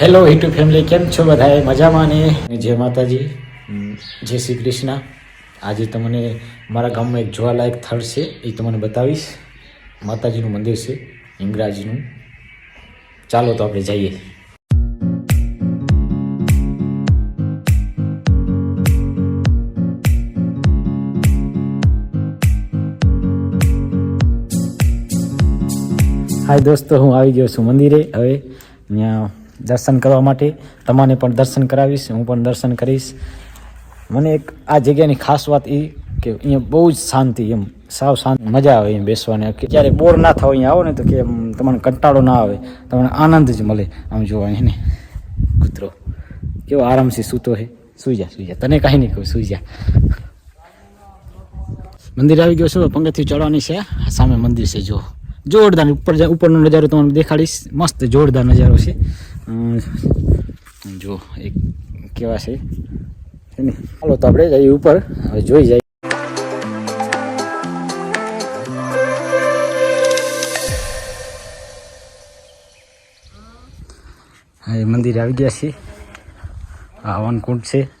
Hello YouTube family કેમ છો બધાએ? મજામાં ને? જય માતાજી. જય શ્રી કૃષ્ણ. આજે તમને મારા ગામમાં એક જોવાલાયક સ્થળ છે એ તમને બતાવીશ. માતાજીનું મંદિર છે હિંગરાજનું ચાલો તો આપણે જઈએ. હાય દોસ્તો હું આવી ગયો છું મંદિરે. હવે અહીંયા દર્શન કરવા માટે. તમારે પણ દર્શન કરાવીશ, હું પણ દર્શન કરીશ. મને એક આ જગ્યાની ખાસ વાત એ કે અહીંયા બહુ જ શાંતિ, એમ સાવ શાંત, મજા આવે અહીંયા બેસવાની. ક્યારે બોર ના થાવ અહીંયા આવો ને તો કે એમ તમને કંટાળો ના આવે, તમને આનંદ જ મળે આમ જોવા એને. કૂતરો, કેવો આરામથી સૂતો હે. સુઈ જા સુઈ જા. તને કાંઈ નહીં કહું, સુઈ જા. મંદિર આવી ગયો છું પંગતથી ચડવાની છે. સામે મંદિર છે જો જોરદાર ઉપર ઉપરનો નજારો તમને દેખાડીશ. મસ્ત જોરદાર નજારો છે. જો, એક કેવા છે. છે ચાલો તો આપણે જઈએ ઉપર. હવે જોઈ જાય. હા, એ મંદિરે આવી ગયા છીએ. આ હવનકુંડ છે.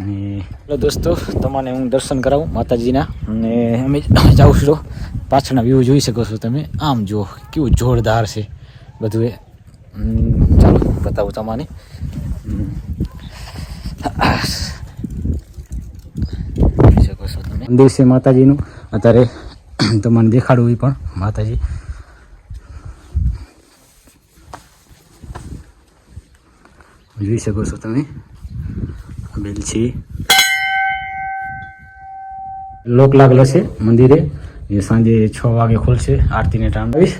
અને હેલો દોસ્તો તમને હું દર્શન કરાવું માતાજીના અને અમે જાઉં છું પાછળના વ્યૂ જોઈ શકો છો તમે. આમ જુઓ કેવું જોરદાર છે બધું એ. ચાલો બતાવું તમને જોઈ શકો છો તમે. મંદિર છે માતાજીનું. અત્યારે તમને દેખાડવું એ પણ માતાજી. જોઈ શકો છો તમે. બેલ છે. લોક લાગેલો છે મંદિરે. એ સાંજે છ વાગે ખુલશે આરતીને ટાઈમ આવીશ.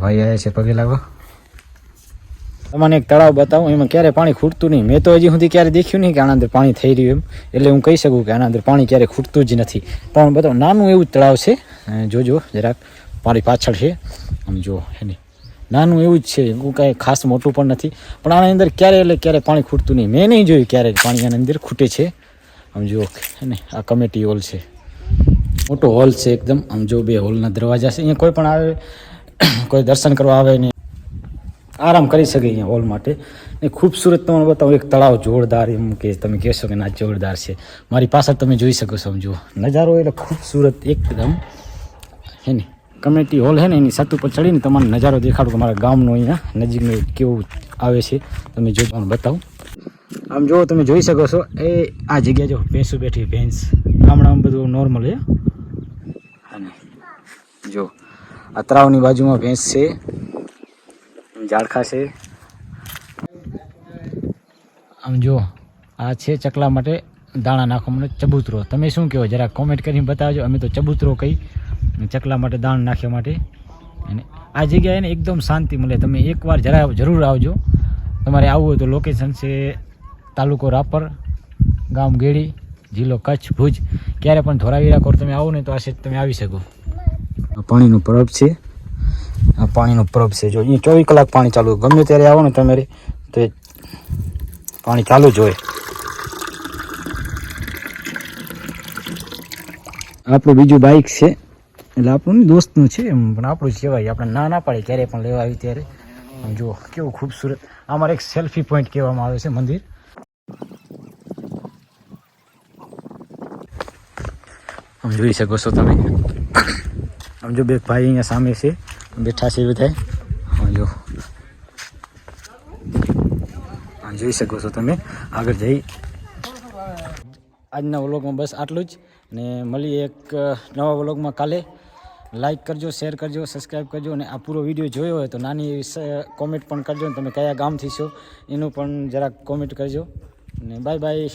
ભાઈ આવ્યા છે પગે લાગવા. તમને એક તળાવ બતાવું, એમાં ક્યારે પાણી ખૂટતું નહીં. મેં તો હજી સુધી ક્યારે દેખ્યું નહીં કે આના અંદર પાણી થઈ રહ્યું એમ. એટલે હું કહી શકું કે આના અંદર પાણી ક્યારે ખૂટતું જ નથી. પણ બતાવો, નાનું એવું તળાવ છે. જોજો જરાક પાણી પાછળ છે. આમ જો એની નાનું એવું જ છે, એવું કાંઈ ખાસ મોટું પણ નથી. પણ આની અંદર ક્યારે એટલે ક્યારે પાણી ખૂટતું નહીં. મેં નહીં જોયું ક્યારે પાણી આની અંદર ખૂટે છે. આમ જુઓ ને, આ કમેટી હોલ છે. મોટો હોલ છે એકદમ. આમ જો બે હોલના દરવાજા છે. અહીંયા કોઈ પણ આવે, કોઈ દર્શન કરવા આવે ને આરામ કરી શકે અહીંયા હોલ માટે. ને ખૂબસૂરત તમને બતાવું, એક તળાવ જોરદાર એમ કે તમે કહેશો કે ના, જોરદાર છે. મારી પાછળ તમે જોઈ શકો આમ નજારો એટલે ખૂબસૂરત એકદમ, હે ને. કમ્યુનિટી હોલ છે ને, એની છત ઉપર ચડીને તમને નજારો દેખાડું મારા ગામનો અહીંયા નજીકનું કેવું આવે છે, તમે જો બતાવું. આમ જો તમે જોઈ શકો છો, એ આ જગ્યા જો, ભેંસું બેઠી, ભેંસ. ગામડામાં બધું નોર્મલ છે. અને જો, આ તળાવની બાજુમાં ભેંસ છે, ઝાડખા છે. આમ જો, આ છે ચકલા માટે દાણા નાખો, મને ચબૂતરો. તમે શું કહો જરા કોમેન્ટ કરીને બતાવજો. અમે તો ચબૂતરો કહી ચકલા માટે દાણ નાખ્યા માટે. અને આ જગ્યાએ ને એકદમ શાંતિ મળે. તમે એકવાર જરા જરૂર આવજો. તમારે આવવું હોય તો લોકેશન છે તાલુકો રાપર, ગામ ગેડી, જિલ્લો કચ્છ, ભુજ. ક્યારે પણ ધોરાવીરા કરો તમે આવો ને તો આ સેજ તમે આવી શકો. પાણીનું પરબ છે. આ પાણીનું પરબ છે. જો એ ચોવીસ કલાક પાણી ચાલુ. ગમે ત્યારે આવો ને તમારે, તો પાણી ચાલુ જ હોય. આપણું બીજું બાઇક છે. એટલે આપણું દોસ્તનું છે એમ, પણ આપણું જ કહેવાય. આપણે ના ના પાડે ક્યારે પણ લેવા આવી ત્યારે. જો કેવું ખૂબસૂરત. અમારે એક સેલ્ફી પોઈન્ટ કહેવામાં આવે છે, મંદિર. આમ જોઈ શકો છો તમે. આમ જો બે ભાઈ અહીંયા સામે છે, બેઠા છે બધા આમ જો. જોઈ શકો છો તમે. આગળ જઈ. આજના વ્લોગમાં બસ આટલું જ. ને મળીએ એક નવા વ્લોગમાં કાલે. લાઇક કરજો શેર કરજો સબસ્ક્રાઈબ કરજો અને આ પૂરો વીડિયો જોયો હોય તો નાની કોમેન્ટ પણ કરજો ને તમે કયા ગામથી છો એનું પણ જરાક કોમેન્ટ કરજો. ને બાય બાય